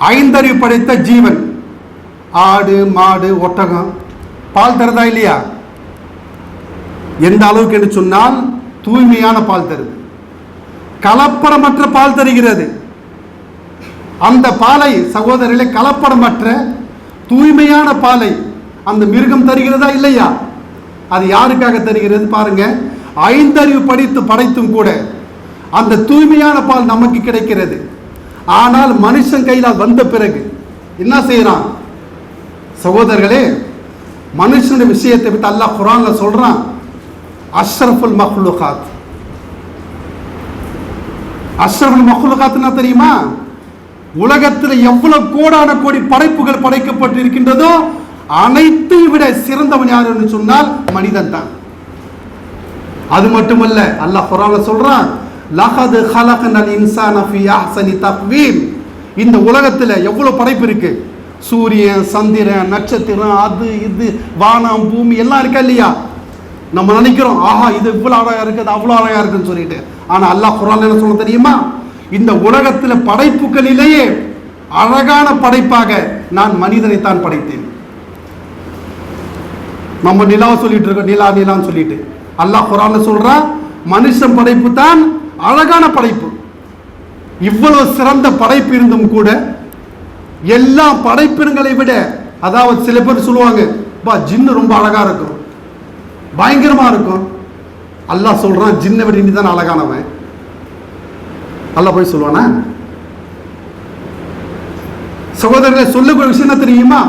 ஐந்தறிவு படைத்த ஜீவன். ஆடு மாடு ஒட்டகம். பால் தருதா இல்லையா? எந்த அளவுக்கு என்று சொன்னால் தூய்மையான பால் தருது. கலப்படமற்ற பால் தருகிறது. அந்த பாலை சகோதரர்களே கலப்படமற்ற தூய்மையான பாலை அந்த மிருகம் தருகிறதா இல்லையா? அது யாருக்காக தருகிறது பாருங்க. ஐந்தறிவு படித்து படைத்தும் கூட அந்த தூய்மையான பால் நமக்கு கிடைக்கிறது. ஆனால் மனுஷன் கையில் வந்த பிறகு என்ன செய்யறான்? சகோதரர்களே மனுஷனுடைய விஷயத்தை விட்டு அல்லாஹ் குரான்ல சொல்றான். அஷ்ரஃபுல் மஹ்லுகாத். அஷ்ரஃபுல் மஹ்லுகாத்னா தெரியுமா? உலகத்தில் எவ்வளவு கோடான கோடி படைப்புகள் படைக்கப்பட்டு இருக்கின்றதோ அனைத்தையும் விட சிறந்தவன் யார் என்று சொன்னால் மனிதன் தான். அது மட்டுமல்ல அல்லாஹ் குரான்ல சொல்றான் லஹது ஹலகனல் இன்சான ஃபி அஹ்சனி தக்வீம். இந்த உலகத்தில் எவ்வளோ படைப்பு இருக்கு? சூரியன் சந்திரன் நட்சத்திரம் அது இது வானம் பூமி எல்லாம் இருக்கா இல்லையா? நம்ம நினைக்கிறோம் ஆஹா இது இவ்வளோ அழகாக இருக்குது அவ்வளோ அழகாக இருக்குன்னு சொல்லிட்டு. ஆனால் அல்லாஹ் குரான் என்ன சொல்ல தெரியுமா? இந்த உலகத்தில் படைப்புகளிலேயே அழகான படைப்பாக நான் மனிதனை தான் படைத்தேன். நம்ம நிலாவை சொல்லிட்டு இருக்கோம் நிலா நிலான்னு சொல்லிட்டு. அல்லாஹ் குரான்ல சொல்கிறா மனுஷன் படைப்பு தான் அழகான படைப்பு. இவ்வளவு சிறந்த படைப்பு இருந்தும் கூட எல்லா படைப்பினங்களை விட அதாவது சில பேர் சொல்லுவாங்க பா ஜின்னு ரொம்ப அழகா இருக்கும். பயங்கரமா இருக்கும். அல்லாஹ் சொல்றான் ஜின்னை விட நீ தான் அழகானவன். அல்லாஹ் போய் சொல்லுவானா? சகோதரர்களை சொல்லக்கூடிய விஷயம் என்ன தெரியுமா?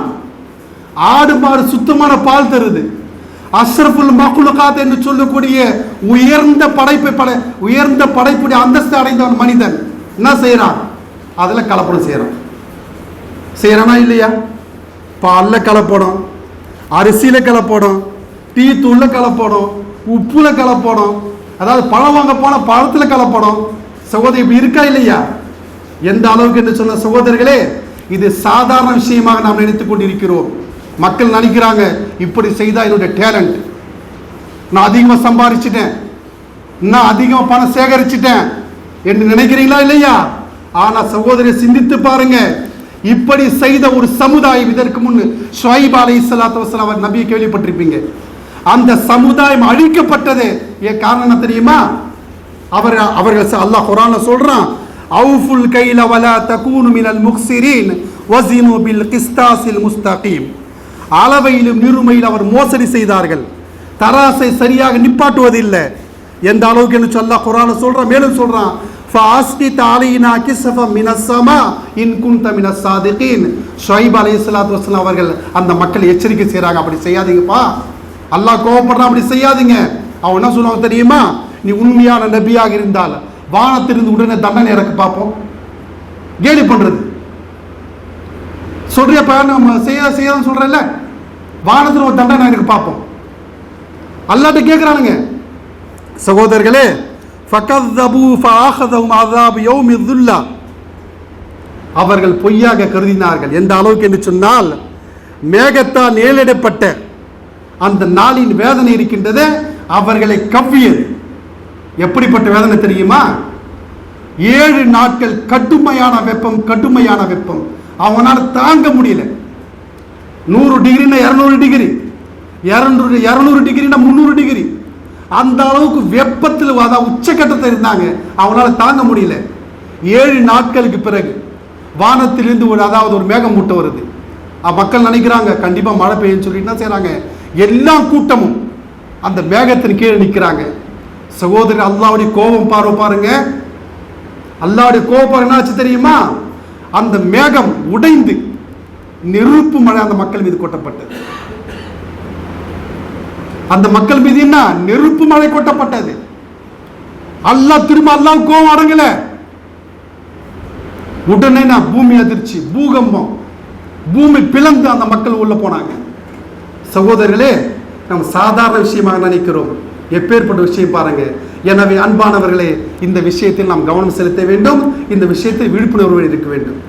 ஆடு மாடு சுத்தமான பால் தருது. அஸ்ரஃபுல் மக்குலுகாத் என்று சொல்லக்கூடிய உயர்ந்த படைப்பை படை உயர்ந்த படைப்புடைய அந்தஸ்து அடைந்தவன் மனிதன். என்ன செய்யறான்? அதில் கலப்படம் செய்கிறான் செய்கிறானா இல்லையா? பாலில் கலப்படம் அரிசியில் கலப்படம் டீ தூளில் கலப்படம் உப்புல கலப்படம் அதாவது பழம் வாங்க போன பழத்தில் கலப்படம். சகோதரி இப்போ இருக்கா இல்லையா? எந்த அளவுக்கு என்று சொன்ன சகோதரர்களே இது சாதாரண விஷயமாக நாம் நினைத்து கொண்டிருக்கிறோம். மக்கள் நினைக்கிறாங்க இப்படி செய்தால் என்னுடைய டேலண்ட் நான் அதிகமாக சம்பாரிச்சிட்டேன். நான் அதிகமாக பணம் சேகரிச்சிட்டேன். என்று நினைக்கிறீங்களா இல்லையா? ஆனால் சகோதரியை சிந்தித்து பாருங்க. இப்படி செய்த ஒரு சமுதாயம் இதற்கு முன் ஷுவைப் அலை சலாத்து வசலாம் அவர் நபியை கேள்விப்பட்டிருப்பீங்க. அந்த சமுதாயம் அழிக்கப்பட்டது. ஏன் காரணம் தெரியுமா? அவர் அவர்கள் அல்லாஹ் குரான்ல சொல்றான் அவுஃபுல் கைல வலா தகூனு மினல் முக்ஸிரீன் வஸினு பில் கிஸ்தாஸில் முஸ்தகீம். அளவையிலும் நிறுமையில் அவர் மோசடி செய்தார்கள். தராசை சரியாக நிப்பாட்டுவதில்லை. எந்த அளவுக்கு என்று சொல்ல குரான சொல்றான் மேலும் சொல்றான் ஃபாஸ்டி அலைனா கிஸ்ஃபம் மினசமா இன் குன்த மினஸ் சாதிகீன். ஷுவைப் அலைஹிஸ்ஸலாத்து அவர்கள் அந்த மக்கள் எச்சரிக்கை செய்கிறாங்க அப்படி செய்யாதீங்கப்பா. அல்லாஹ் கோவப்படுறான் அப்படி செய்யாதீங்க. அவன் என்ன சொல்லுவாங்க தெரியுமா? நீ உண்மையான நபியாக இருந்தால் வானத்திலிருந்து உடனே தண்டனை இறக்கு பார்ப்போம் கேலி பண்றது. சொல்றியப்பா நம்ம செய்ய செய்யறோம் சொல்கிறேன்ல வானத்தில் ஒரு தண்டனை எனக்கு பார்ப்போம். அல்லாட்ட கேட்குறானுங்க சகோதரர்களே ஃபகதபு ஃபஆஹதஹும் அஸாபு யௌமி அவர்கள் பொய்யாக கருதினார்கள். எந்த அளவுக்கு என்று சொன்னால் மேகத்தால் நேலிடப்பட்ட அந்த நாளின் வேதனை இருக்கின்றது அவர்களை கவ்வியது. எப்படிப்பட்ட வேதனை தெரியுமா? ஏழு நாட்கள் கடுமையான வெப்பம் கடுமையான வெப்பம். அவனால் தாங்க முடியல. நூறு டிகிரினா இரநூறு டிகிரி. இரநூறு இரநூறு டிகிரினா முந்நூறு டிகிரி. அந்த அளவுக்கு வெப்பத்தில் அதான் உச்சக்கட்டத்தில் இருந்தாங்க. அவனால் தாங்க முடியல. ஏழு நாட்களுக்கு பிறகு வானத்திலிருந்து ஒரு அதாவது ஒரு மேகம் மூட்டை வருது. மக்கள் நினைக்கிறாங்க கண்டிப்பாக மழை பெய்யும் சொல்லிட்டு என்ன செய்கிறாங்க எல்லா கூட்டமும் அந்த மேகத்தின் கீழே நிற்கிறாங்க சகோதரர் அல்லாவுடைய கோபம் பார்வை பாருங்க. அல்லாவுடைய கோபம் என்னாச்சு தெரியுமா? அந்த மேகம் உடைந்து நெருப்பு மழை அந்த மக்கள் மீது கொட்டப்பட்டது. அந்த மக்கள் மீது என்ன? நெருப்பு மழை கொட்டப்பட்டது. அல்லா திரும்ப அல்லா கோபம் அடங்கல. உடனே நான் பூமி அதிர்ச்சி பூகம்பம் பூமி பிளந்து அந்த மக்கள் உள்ள போனாங்க. சகோதரர்களே நம்ம சாதாரண விஷயமாக நினைக்கிறோம். எப்பேற்பட்ட விஷயம் பாருங்க. எனவே அன்பானவர்களே இந்த விஷயத்தில் நாம் கவனம் செலுத்த வேண்டும். இந்த விஷயத்தில் விழிப்புணர்வு இருக்க வேண்டும்.